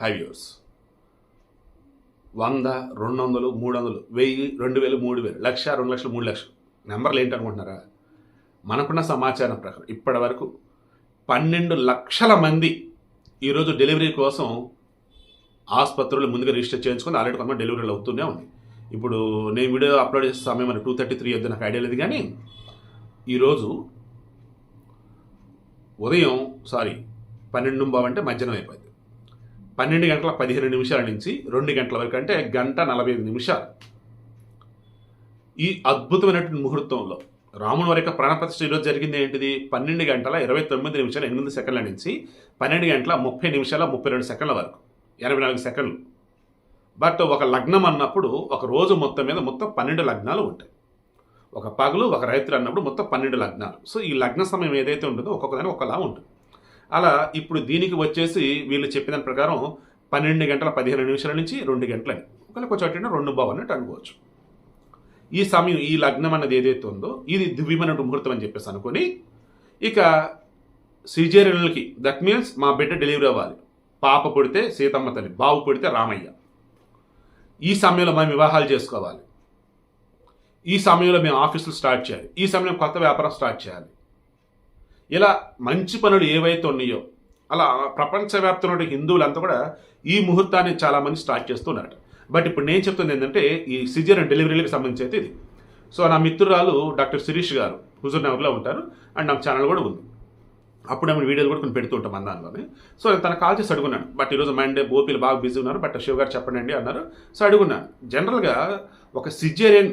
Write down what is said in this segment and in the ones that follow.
High viewers వంద రెండు వందలు మూడు వందలు వెయ్యి రెండు వేలు మూడు వేలు లక్ష రెండు లక్షలు మూడు లక్షలు. నెంబర్లు ఏంటి అనుకుంటున్నారా మనకున్న సమాచారం ప్రకారం ఇప్పటి వరకు పన్నెండు లక్షల మంది ఈరోజు డెలివరీ కోసం ఆసుపత్రులు ముందుగా రిజిస్టర్ చేయించుకొని ఆల్రెడీ కొంతమంది డెలివరీలు అవుతూనే ఉంది. ఇప్పుడు నేను వీడియో అప్లోడ్ చేసే సమయం అని టూ థర్టీ త్రీ వద్ద నాకు ఐడియా లేదు కానీ ఈరోజు ఉదయం సారీ పన్నెండు బావు అంటే మధ్యాహ్నం అయిపోయింది. పన్నెండు గంటల పదిహేను నిమిషాల నుంచి రెండు గంటల వరకు అంటే గంట నలభై ఐదు నిమిషాలు. ఈ అద్భుతమైనటువంటి ముహూర్తంలో రాముని వారి యొక్క ప్రాణప్రతిష్ఠ ఈరోజు జరిగింది ఏంటిది? పన్నెండు గంటల ఇరవై తొమ్మిది నిమిషాల ఎనిమిది సెకండ్ల నుంచి పన్నెండు గంటల ముప్పై నిమిషాల ముప్పై రెండు సెకండ్ల వరకు ఎనభై నాలుగు సెకండ్లు. బట్ ఒక లగ్నం అన్నప్పుడు ఒక రోజు మొత్తం మీద మొత్తం పన్నెండు లగ్నాలు ఉంటాయి. ఒక పగలు ఒక రైతులు అన్నప్పుడు మొత్తం పన్నెండు లగ్నాలు. సో ఈ లగ్న సమయం ఏదైతే ఉంటుందో ఒక్కొక్కదాని ఒకలా ఉంటుంది. అలా ఇప్పుడు దీనికి వచ్చేసి వీళ్ళు చెప్పిన ప్రకారం పన్నెండు గంటల పదిహేను నిమిషాల నుంచి రెండు గంటలని. ఒకవేళ కొంచెం అటు రెండు బావన్నట్టు అనుకోవచ్చు. ఈ సమయం ఈ లగ్నం అన్నది ఏదైతే ఉందో ఇది దివ్యమైన ముహూర్తం అని చెప్పేసి అనుకొని ఇక సిజేరియన్లకి దట్ మీన్స్ మా బిడ్డ డెలివరీ అవ్వాలి. పాప పుడితే సీతమ్మ తల్లి బావు పుడితే రామయ్య. ఈ సమయంలో మేము వివాహాలు చేసుకోవాలి. ఈ సమయంలో మేము ఆఫీసులు స్టార్ట్ చేయాలి. ఈ సమయంలో కొత్త వ్యాపారం స్టార్ట్ చేయాలి. ఇలా మంచి పనులు ఏవైతే ఉన్నాయో అలా ప్రపంచవ్యాప్తంలో హిందువులంతా కూడా ఈ ముహూర్తాన్ని చాలామంది స్టార్ట్ చేస్తున్నారు. బట్ ఇప్పుడు నేను చెప్తుంది ఏంటంటే ఈ సిజర్ డెలివరీలకు సంబంధించి అయితే ఇది. సో నా మిత్రురాలు డాక్టర్ శిరీష్ గారు హుజూర్ నగర్లో ఉంటారు. అండ్ నా ఛానల్ కూడా ఉంది. అప్పుడు ఆమె వీడియోలు కూడా కొన్ని పెడుతూ ఉంటాం అందానిలోనే సో నేను తన కాల్ చేసి అడుగున్నాను. బట్ ఈరోజు మండే బోపీలు బాగా బిజీ ఉన్నారు. బట్ శివ గారు చెప్పండి అన్నారు. సో అడుగున్నాను జనరల్గా ఒక సిజేరియన్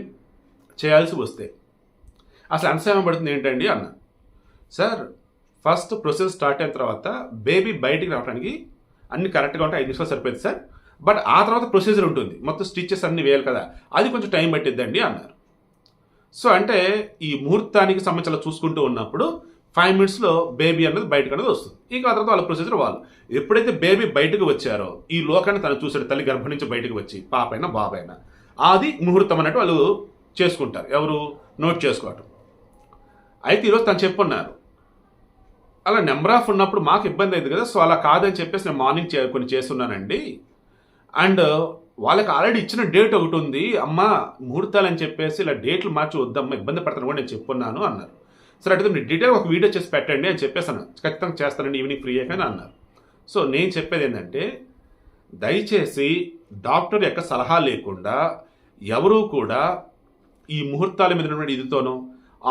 చేయాల్సి వస్తే అసలు ఎంత సమయం పడుతుంది ఏంటండి అన్న. సార్ ఫస్ట్ ప్రొసెస్ స్టార్ట్ అయిన తర్వాత బేబీ బయటికి రావడానికి అన్ని కరెక్ట్గా ఉంటే ఐదు నిమిషాలు సరిపోయింది సార్. బట్ ఆ తర్వాత ప్రొసీజర్ ఉంటుంది. మొత్తం స్టిచెస్ అన్ని వేయాలి కదా. అది కొంచెం టైం పట్టిద్దండి అన్నారు. సో అంటే ఈ ముహూర్తానికి సంబంధించి చూసుకుంటూ ఉన్నప్పుడు ఫైవ్ మినిట్స్లో బేబీ అనేది బయటకు అనేది వస్తుంది. ఇంకా ఆ తర్వాత వాళ్ళ ప్రొసీజర్ వాళ్ళు. ఎప్పుడైతే బేబీ బయటకు వచ్చారో ఈ లోకాన్ని తను చూశాడు తల్లి గర్భం నుంచి బయటకు వచ్చి పాపైనా బాబైనా అది ముహూర్తం అన్నట్టు వాళ్ళు చేసుకుంటారు. ఎవరు? నోట్ చేసుకోవటం. అయితే ఈరోజు తను చెప్పున్నారు. అలా నెంబర్ ఆఫ్ ఉన్నప్పుడు మాకు ఇబ్బంది అయింది కదా. సో అలా కాదని చెప్పేసి నేను మార్నింగ్ చే కొన్ని చేస్తున్నానండి. అండ్ వాళ్ళకి ఆల్రెడీ ఇచ్చిన డేట్ ఒకటి ఉంది. అమ్మ ముహూర్తాలు అని చెప్పేసి ఇలా డేట్లు మార్చి వద్దమ్మా ఇబ్బంది పడతాను కూడా నేను చెప్పున్నాను అన్నారు. సరే అయితే మీరు డీటెయిల్ ఒక వీడియో చేసి పెట్టండి అని చెప్పేసాను. ఖచ్చితంగా చేస్తానండి ఈవినింగ్ ఫ్రీ అయిపోయినా అన్నారు. సో నేను చెప్పేది ఏంటంటే దయచేసి డాక్టర్ యొక్క సలహా లేకుండా ఎవరూ కూడా ఈ ముహూర్తాల మీద ఉన్నటువంటి ఇదితోనో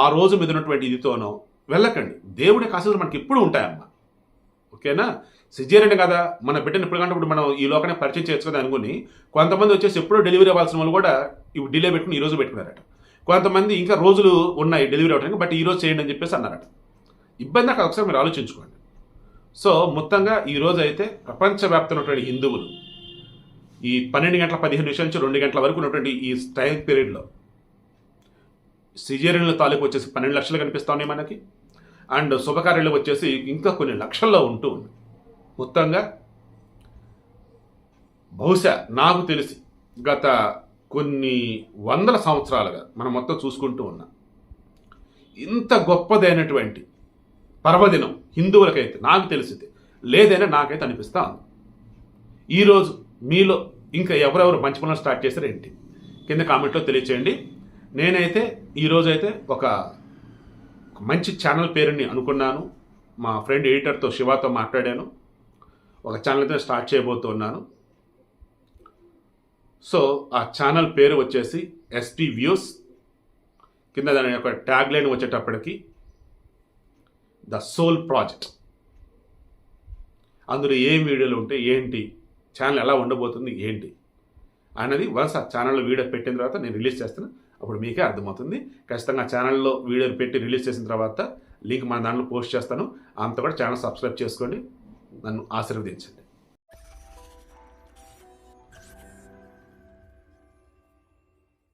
ఆ రోజు మీద ఉన్నటువంటి ఇదితోనో వెళ్ళకండి. దేవుడి యొక్క మనకి ఎప్పుడు ఉంటాయమ్మా. ఓకేనా? సిజేరియన్ కదా మన బిడ్డను ఇప్పుడు కంటే ఇప్పుడు మనం ఈ లోకనే పరిచయం చేయొచ్చు కదా అనుకుని కొంతమంది వచ్చేసి ఎప్పుడో డెలివరీ అవ్వాల్సిన వాళ్ళు కూడా ఇవి డిలే పెట్టుకుని ఈ రోజు పెట్టుకున్నారట. కొంతమంది ఇంకా రోజులు ఉన్నాయి డెలివరీ అవ్వడానికి బట్ ఈ రోజు చేయండి అని చెప్పేసి అన్నారట. ఇబ్బంది అక్కడ ఒకసారి మీరు ఆలోచించుకోండి. సో మొత్తంగా ఈ రోజు అయితే ప్రపంచవ్యాప్తంగా ఉన్నటువంటి హిందువులు ఈ పన్నెండు గంటల పదిహేను నిమిషాల నుంచి రెండు గంటల వరకు ఉన్నటువంటి ఈ టైం పీరియడ్లో సిజేరియన్ల తాలూకు వచ్చేసి పన్నెండు లక్షలు కనిపిస్తా ఉన్నాయి మనకి. అండ్ శుభకార్యాలు వచ్చేసి ఇంకా కొన్ని లక్షల్లో ఉంటూ ఉంది. మొత్తంగా బహుశా నాకు తెలిసి గత కొన్ని వందల సంవత్సరాలుగా మనం మొత్తం చూసుకుంటూ ఉన్నాం ఇంత గొప్పదైనటువంటి పర్వదినం హిందువులకైతే నాకు తెలిసింది లేదైనా నాకైతే అనిపిస్తా ఉంది. ఈరోజు మీలో ఇంకా ఎవరెవరు మంచి పనులు స్టార్ట్ చేశారు ఏంటి? కింద కామెంట్లో తెలియచేయండి. నేనైతే ఈరోజైతే ఒక ఒక మంచి ఛానల్ పేరుని అనుకున్నాను. మా ఫ్రెండ్ ఎడిటర్తో శివాతో మాట్లాడాను. ఒక ఛానల్తో స్టార్ట్ చేయబోతున్నాను. సో ఆ ఛానల్ పేరు వచ్చేసి ఎస్పీ వ్యూస్ కింద దాని యొక్క ట్యాగ్ లైన్ వచ్చేటప్పటికి ద సోల్ ప్రాజెక్ట్ అందులో ఏం వీడియోలు ఉంటాయి ఏంటి? ఛానల్ ఎలా ఉండబోతుంది? ఏంటి? అన్నది వన్స్ ఛానల్లో వీడియో పెట్టిన తర్వాత నేను రిలీజ్ చేస్తాను అప్పుడు మీకే అర్థమవుతుంది. ఖచ్చితంగా ఆ ఛానల్లో వీడియో పెట్టి రిలీజ్ చేసిన తర్వాత లింక్ మన దాంట్లో పోస్ట్ చేస్తాను. అంత కూడా ఛానల్ సబ్స్క్రైబ్ చేసుకోండి. నన్ను ఆశీర్వదించండి.